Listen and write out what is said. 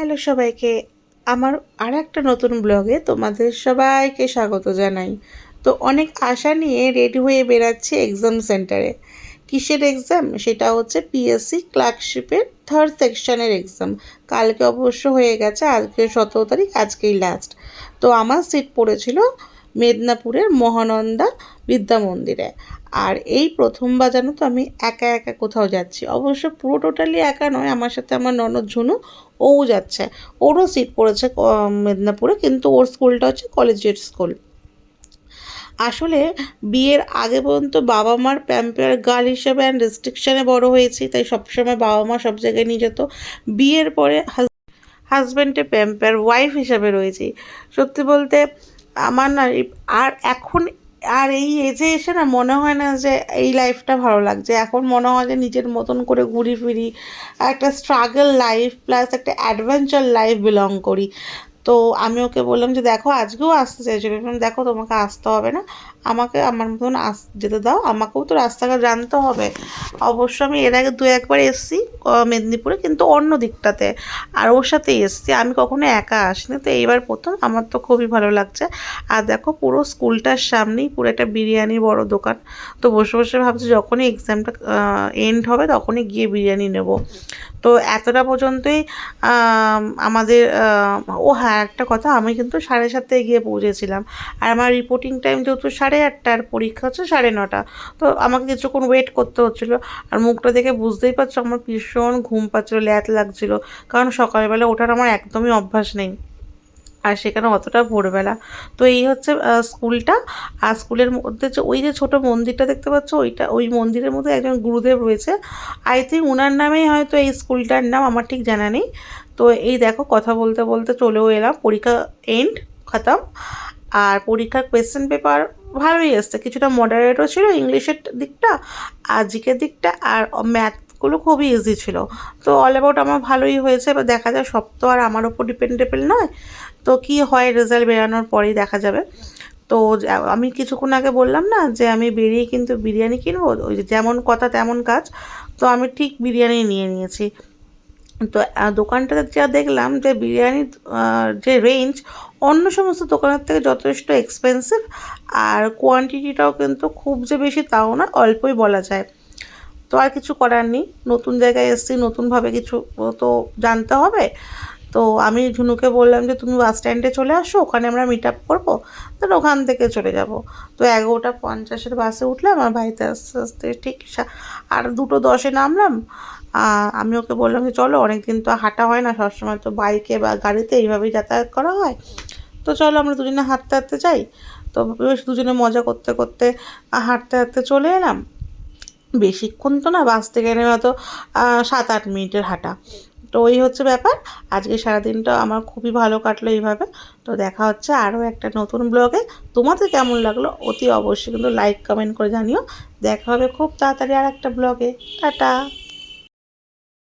Hello সবাইকে, আমার আর একটা নতুন ব্লগে তোমাদের সবাইকে স্বাগত জানাই। তো অনেক আশা নিয়ে রেডি হয়ে বেরাচ্ছি এক্সাম সেন্টারে কিসের এক্সাম সেটা হচ্ছে পিএসসি ক্লার্কশিপের থার্ড সেকশনের এক্সাম কালকে অবশ্য হয়ে গেছে, আজকে সতেরো তারিখ, আজকেই লাস্ট তো আমার সিট পড়েছিল মেদিনীপুরের মহানন্দা বিদ্যা মন্দিরে। আর এই প্রথমবার জানো তো আমি একা একা কোথাও যাচ্ছি। অবশ্য পুরো টোটালি একা নয়, আমার সাথে আমার ননদ ঝুনু ও যাচ্ছে। ওরও সিট পড়েছে মেদিনীপুরে, কিন্তু ওর স্কুলটা হচ্ছে কলেজিয়েট স্কুল আসলে বিয়ের আগে পর্যন্ত বাবা মার প্যাম্পেয়ার গার্ল হিসেবে অ্যান্ড রেস্ট্রিকশানে বড় হয়েছি, তাই সবসময় বাবা মা সব জায়গায় নিয়ে যেত। বিয়ের পরে হাজব্যান্ডে প্যাম্পেয়ার ওয়াইফ হিসাবে রয়েছি। সত্যি বলতে আমার না আর এখন, আর এই এজে এসে না মনে হয় না যে এই লাইফটা ভালো লাগছে। এখন মনে হয় যে নিজের মতন করে ঘুরি ফিরি, একটা স্ট্রাগল লাইফ প্লাস একটা অ্যাডভেঞ্চার লাইফ বিলং করি। তো আমি ওকে বললাম যে, দেখো, আজকেও আসতে চাইছিল দেখো, তোমাকে আসতে হবে না। আমাকে আমার মতন আস, যেতে দাও। আমাকেও তো রাস্তাঘাট জানতে হবে। অবশ্য আমি এর আগে দু একবার এসেছি মেদিনীপুরে, কিন্তু অন্য দিকটাতে। আর ওর সাথে এসেছি। আমি কখনো একা আসিনি। তো এইবার প্রথম আমার তো খুবই ভালো লাগছে। আর দেখো, পুরো স্কুলটার সামনেই পুরো একটা বিরিয়ানির বড় দোকান। তো বসে বসে ভাবছি, যখনই এক্সামটা এন্ড হবে, তখনই গিয়ে বিরিয়ানি নেব। তো এতটা পর্যন্তই আমাদের ও হ্যাঁ একটা কথা, আমি কিন্তু সাড়ে সাতটায় গিয়ে পৌঁছেছিলাম। আর আমার রিপোর্টিং টাইম যেহেতু সাড়ে আটটা আর পরীক্ষা হচ্ছে সাড়ে নটা। তো আমাকে কিছুক্ষণ ওয়েট করতে হচ্ছিল। আর মুখটা দেখে বুঝতেই পারছ, আমার ভীষণ ঘুম পাচ্ছিলো ল্যাত লাগছিল। কারণ সকালবেলা ওঠার আমার একদমই অভ্যাস নেই। আর সেখানে অতটা ভোরবেলা। তো এই হচ্ছে স্কুলটা। আর স্কুলের মধ্যে যে ওই যে ছোট মন্দিরটা দেখতে পাচ্ছ, ওইটা, ওই মন্দিরের মধ্যে একজন গুরুদেব রয়েছে। আই থিঙ্ক ওনার নামেই হয়তো এই স্কুলটার নাম, আমার ঠিক জানা নেই। তো এই দেখো কথা বলতে বলতে চলেও এলাম। পরীক্ষা এন্ড খতম। আর পরীক্ষার কোয়েশ্চেন পেপার ভালোই এসছে। কিছুটা মডারেটও ছিল, ইংলিশের দিকটা, আর জিকের দিকটা, আর ম্যাথগুলো খুবই ইজি ছিল। তো অল অ্যাবাউট আমার ভালোই হয়েছে। এবার দেখা যায় সব তো আর আমার ওপর ডিপেন্ডেবল নয়। তো কি হয় রেজাল্ট বেরানোর পরেই দেখা যাবে। তো আমি কিছুক্ষণ আগে বললাম না যে আমি বেরিয়ে কিন্তু বিরিয়ানি কিনবো? ওই যেমন কথা তেমন কাজ। তো আমি ঠিক বিরিয়ানি নিয়ে নিয়েছি। তো দোকানটাতে যা দেখলাম যে বিরিয়ানির যে রেঞ্জ অন্য সমস্ত দোকানের থেকে যথেষ্ট এক্সপেন্সিভ আর কোয়ান্টিটিটাও কিন্তু খুব যে বেশি তাও না, অল্পই বলা যায়। তো আর কিছু করার নেই, নতুন জায়গায় এসেছি, নতুনভাবে কিছু তো জানতে হবে। তো আমি ঝুনুকে বললাম যে, তুমি বাস স্ট্যান্ডে চলে আসো, ওখানে আমরা মিট আপ করব তাহলে ওখান থেকে চলে যাব। তো এগারোটা পঞ্চাশের বাসে উঠলাম আর বাড়িতে আস্তে আস্তে ঠিক আর দুটো দশে নামলাম। আমি ওকে বললাম যে, চলো অনেক দিন তো হাঁটা হয় না, সবসময় তো বাইকে বা গাড়িতে এইভাবেই যাতায়াত করা হয়। তো চলো, আমরা দুজনে হাঁটতে হাঁটতে যাই। তো বেশ দুজনে মজা করতে করতে হাঁটতে হাঁটতে চলে এলাম। বেশিক্ষণ তো না বাস থেকে নেমে হয়তো সাত আট মিনিটের হাঁটা। তো এই হচ্ছে ব্যাপার। আজকে সারাদিনটা আমার খুবই ভালো কাটলো এইভাবে। তো দেখা হচ্ছে আরও একটা নতুন ব্লগে তোমাদের কেমন লাগল অতি অবশ্যই কিন্তু লাইক কমেন্ট করে জানিও। দেখা হবে খুব তাড়াতাড়ি আর একটা ব্লগে টাটা!